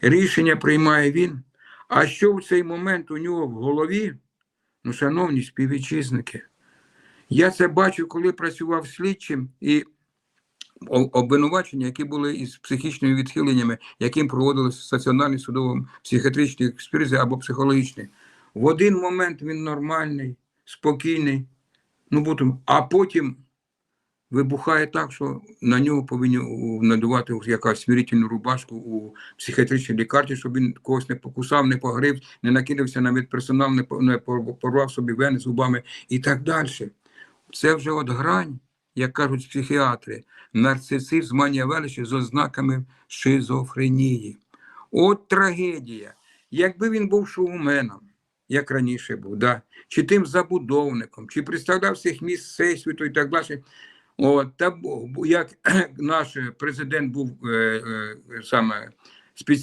Рішення приймає він. А що в цей момент у нього в голові? Ну, шановні співвітчизники, я це бачу, коли працював слідчим і обвинувачення, які були із психічними відхиленнями, яким проводилися стаціонарні судово психіатричні експертизи або психологічні. В один момент він нормальний, спокійний, ну а потім вибухає так, що на нього повинні надувати якась смирительну рубашку у психіатричній лікарні, щоб він когось не покусав, не погрив, не накидався на медперсонал, не не порвав собі вени зубами і так далі. Це вже от грань, як кажуть психіатри, нарцисизм манія величі з ознаками шизофренії. От трагедія. Якби він був шоуменом, як раніше був, да? чи тим забудовником, чи представляв всіх міст всесвіту і так далі. От, та як наш президент був е, е, саме спеціалістом.